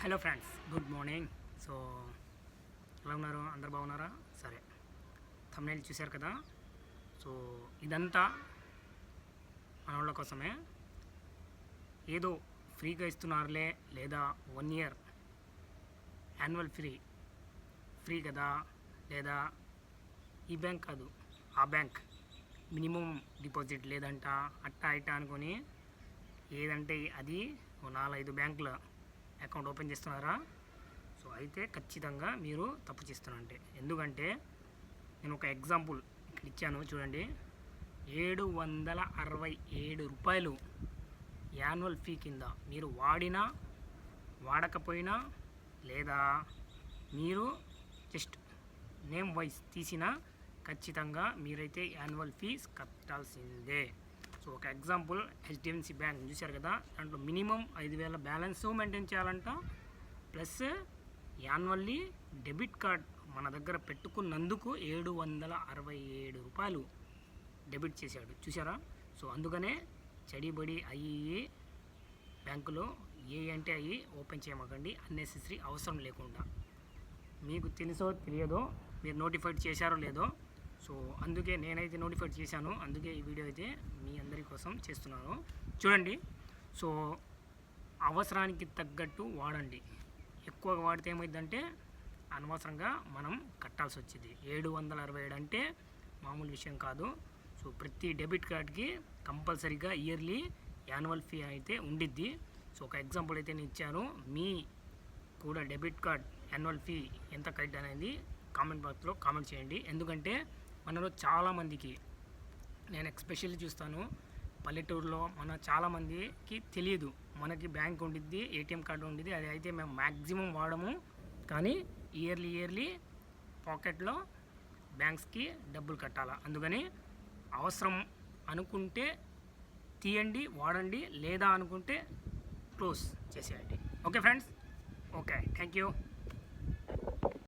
Hello friends good morning. So ఎలా ఉన్నారు? అందరు బాగున్నారా? సరే. తమిళ చూశారు కదా? సో ఇదంతా మన వాళ్ళ కోసమే. ఏదో ఫ్రీగా ఇస్తున్నారులే లేదా one year annual free free కదా? లేదా ఈ బ్యాంక్ కాదు ఆ బ్యాంక్ మినిమం డిపాజిట్ లేదంట అట్టా ఇట్టా అనుకొని ఏదంటే అది ఓ నాలుగైదు బ్యాంకుల అకౌంట్ ఓపెన్ చేస్తున్నారా? సో అయితే ఖచ్చితంగా మీరు తప్పు చేస్తున్నారంటే ఎందుకంటే నేను ఒక ఎగ్జాంపుల్ ఇక్కడ ఇచ్చాను చూడండి. ఏడు వందల అరవై ఏడు రూపాయలు యాన్యువల్ ఫీ కింద మీరు వాడినా వాడకపోయినా లేదా మీరు జస్ట్ నేమ్ వైజ్ తీసినా ఖచ్చితంగా మీరైతే యాన్యువల్ ఫీజ్ కట్టాల్సిందే. సో ఒక ఎగ్జాంపుల్ హెచ్డిఎఫ్సి బ్యాంక్ చూశారు కదా? దాంట్లో మినిమం ఐదు వేల బ్యాలెన్స్ మెయింటైన్ చేయాలంట. ప్లస్ యాన్యువల్లీ డెబిట్ కార్డ్ మన దగ్గర పెట్టుకున్నందుకు ఏడు వందల అరవై ఏడు రూపాయలు డెబిట్ చేశాడు. చూసారా సో అందుకనే చడిబడి అయ్యి బ్యాంకులో ఏ అంటే అయ్యి ఓపెన్ చేయమకండి. అన్నెసెసరీ అవసరం లేకుండా. మీకు తెలుసో తెలియదో మీరు నోటిఫైడ్ చేశారో లేదో సో అందుకే నేనైతే నోటిఫైడ్ చేశాను. అందుకే ఈ వీడియో అయితే మీ అందరి కోసం చేస్తున్నాను. చూడండి. సో అవసరానికి తగ్గట్టు వాడండి. ఎక్కువగా వాడితే ఏమైందంటే అనవసరంగా మనం కట్టాల్సి వచ్చింది. ఏడు వందల అరవై ఏడు అంటే మామూలు విషయం కాదు. సో ప్రతి డెబిట్ కార్డ్కి కంపల్సరీగా ఇయర్లీ యాన్యువల్ ఫీ అయితే ఉండిద్ది. సో ఒక ఎగ్జాంపుల్ అయితే నేను ఇచ్చాను. మీ కూడా డెబిట్ కార్డ్ యాన్యువల్ ఫీ ఎంత కట్ అనేది కామెంట్ బాక్స్లో కామెంట్ చేయండి. ఎందుకంటే మనలో చాలామందికి నేను ఎక్స్పెషల్లీ చూస్తాను పల్లెటూరులో మన చాలామందికి తెలియదు మనకి బ్యాంక్ ఉండిద్ది ఏటీఎం కార్డు ఉండిద్ది అది అయితే మేము మ్యాక్సిమం వాడము. కానీ ఇయర్లీ ఇయర్లీ పాకెట్లో బ్యాంక్స్కి డబ్బులు కట్టాలా. అందుకని అవసరం అనుకుంటే తీయండి వాడండి లేదా అనుకుంటే క్లోజ్ చేసేయండి. Okay friends? Okay thank you.